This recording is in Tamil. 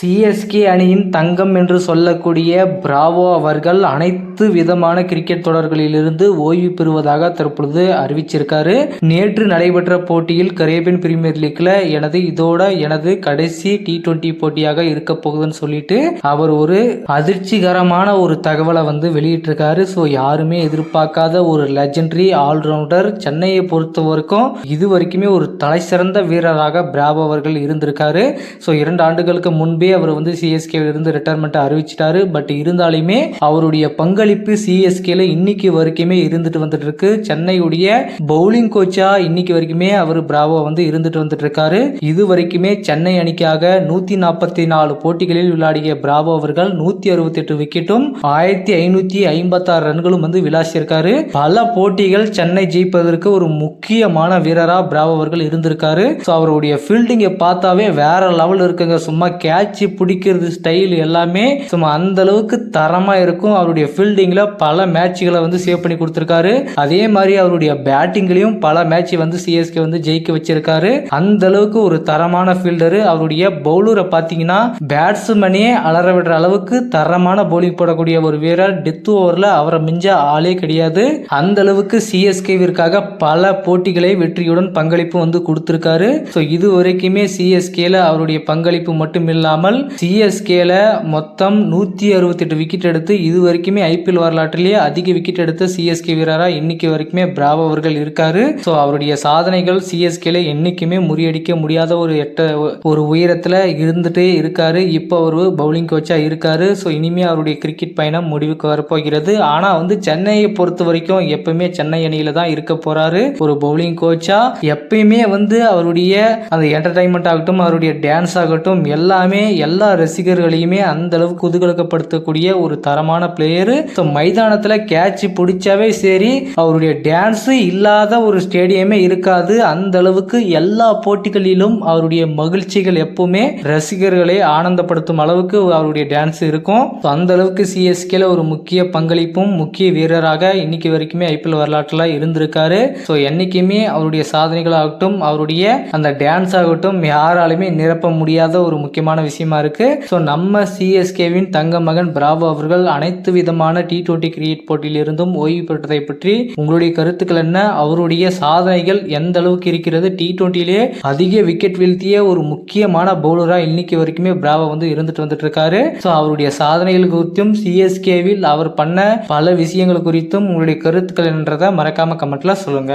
சிஎஸ்கே அணியின் தங்கம் என்று சொல்லக்கூடிய பிராவோ அவர்கள் அனைத்து விதமான கிரிக்கெட் தொடர்களிலிருந்து ஓய்வு பெறுவதாக தற்பொழுது அறிவிச்சிருக்காரு. நேற்று நடைபெற்ற போட்டியில் கரேபியன் பிரீமியர் லீக்ல எனது இதோட எனது கடைசி டி டுவெண்டி போட்டியாக இருக்க போகுதுன்னு சொல்லிட்டு அவர் ஒரு அதிர்ச்சிகரமான ஒரு தகவலை வந்து வெளியிட்டிருக்காரு. ஸோ யாருமே எதிர்பார்க்காத ஒரு லெஜண்டரி ஆல்ரவுண்டர் சென்னையை பொறுத்த வரைக்கும் இது வரைக்குமே ஒரு தலை சிறந்த வீரராக பிராவோ அவர்கள் இருந்திருக்காரு. ஸோ இரண்டு ஆண்டுகளுக்கு முன்பே அவர் வந்து சிஎஸ்கே இருந்து ரிட்டையர்மெண்ட் அறிவிச்சிட்டாரு. பட் இருந்தாலுமே அவருடைய பங்களிப்பு சிஎஸ்கேல இன்னைக்கு வரைக்குமே இருந்துட்டு வந்துட்டு இருக்கு சென்னையுடைய பவுலிங் கோச்சா இன்னைக்கு வரைக்குமே அவர் பிராவோ வந்து இருந்துட்டு வந்துட்டு இருக்காரு இது வரைக்குமே சென்னை அணிக்காக நூத்தி நாற்பத்தி நாலு போட்டிகளில் விளையாடிய பிராவோ அவர்கள் நூத்தி அறுபத்தி எட்டு விக்கெட்டும் ஆயிரத்தி ஐநூத்தி ஐம்பத்தாறு ரன்களும் வந்து விளாசியிருக்காரு. பல போட்டிகள் சென்னை ஜெயிப்பதற்கு ஒரு முக்கியமான வீரரா பிராவோ அவர்கள் இருந்திருக்காரு. ஸோ அவருடைய ஃபீல்டிங்கை பார்த்தாவே வேற லெவல் இருக்குங்க. சும்மா கேட்ச் பிடிக்கிறது ஸ்டைல் எல்லாமே சும்மா அந்த அளவுக்கு தரமா இருக்கும். அவருடைய ஃபீல்டிங்ல பல மேட்ச்களை வந்து சேவ் பண்ணி கொடுத்துருக்காரு. அதே மாதிரி அவருடைய பேட்டிங்லையும் பல மேட்ச் வந்து சிஎஸ்கே வந்து ஜெயிக்க வச்சிருக்காரு. அந்த அளவுக்கு ஒரு தரமான ஃபீல்டரு அவருடைய பவுலரை பார்த்தீங்கன்னா பேட்ஸ்மேனே அலற விடுற அளவுக்கு தரமான பவுலிங் போடக்கூடிய ஒரு வீரர். டெத் ஓவரில் அவரை மிஞ்ச ஆளே கிடையாது. அந்த அளவுக்கு சிஎஸ்கேவிற்காக பல போட்டிகளை வெற்றியுடன் பங்களிப்பு வந்து கொடுத்திருக்காரு. ஸோ இது வரைக்குமே சிஎஸ்கேல அவருடைய பங்களிப்பு மட்டும் இல்லாமல் சிஎஸ்கேல மொத்தம் நூற்றி அறுபத்தெட்டு விக்கெட் எடுத்து இது வரைக்குமே ஐபிஎல் வரலாற்றிலேயே அதிக விக்கெட் எடுத்த சிஎஸ்கே வீரராக இன்னைக்கு வரைக்குமே பிராவோ அவர்கள் இருக்காரு. ஸோ அவருடைய சாதனைகள் சிஎஸ்கேல என்னைக்குமே முறியடிக்க முடியாத ஒரு எட்ட ஒரு உயரத்தில் இருந்துட்டே இருக்காரு. இப்போ அவர் பவுலிங் கோச்சா இருக்காரு. ஸோ இனிமே அவருடைய கிரிக்கெட் பயணம் முடிவுக்கு வரப்போகிறது. ஆனால் வந்து சென்னையை பொறுத்த வரைக்கும் எப்பவுமே சென்னை அணியில தான் இருக்க போறாரு. ஒரு பவுலிங் கோச்சா எப்பயுமே வந்து அவருடைய அந்த என்டர்டைன்மெண்ட் ஆகட்டும் அவருடைய டான்ஸ் ஆகட்டும் எல்லாமே எல்லா ரசிகர்களையுமே அந்த அளவுக்கு குதுகலக்கப்படுத்தக்கூடிய ஒரு தரமான பிளேயரு ஸோ மைதானத்தில் கேட்ச் பிடிச்சாவே சரி அவருடைய டான்ஸ் இல்லாத ஒரு ஸ்டேடியமே இருக்காது. அந்த அளவுக்கு எல்லா போட்டிகளிலும் அவருடைய மகிழ்ச்சிகள் எப்பவுமே ரசிகர்களை ஆனந்தப்படுத்தும் அளவுக்கு அவருடைய டான்ஸ் இருக்கும். ஸோ அந்த அளவுக்கு சிஎஸ்கேல ஒரு முக்கிய பங்களிப்பும் முக்கிய வீரராக இன்னைக்கு வரைக்குமே ஐபிஎல் வரலாற்றில் இருந்திருக்காரு. ஸோ என்னைக்குமே அவருடைய சாதனைகளாகட்டும் அவருடைய அந்த டான்ஸ் ஆகட்டும் யாராலுமே நிரப்ப முடியாத ஒரு முக்கியமான விஷயம் விஷயமா இருக்கு. ஸோ நம்ம சிஎஸ்கேவின் தங்க மகன் பிராவோ அவர்கள் அனைத்து விதமான டி டுவெண்டி கிரிக்கெட் போட்டியிலிருந்தும் ஓய்வு பெற்றதை பற்றி உங்களுடைய கருத்துக்கள் என்ன? அவருடைய சாதனைகள் எந்த அளவுக்கு இருக்கிறது? டி டுவெண்ட்டிலே அதிக விக்கெட் வீழ்த்திய ஒரு முக்கியமான பவுலராக இன்னைக்கு வரைக்குமே பிராவோ வந்து இருந்துட்டு வந்துட்டு இருக்காரு ஸோ அவருடைய சாதனைகள் குறித்தும் சிஎஸ்கேவில் அவர் பண்ண பல விஷயங்கள் குறித்தும் உங்களுடைய கருத்துக்கள் என்றதை மறக்காம கமெண்ட்ல சொல்லுங்க.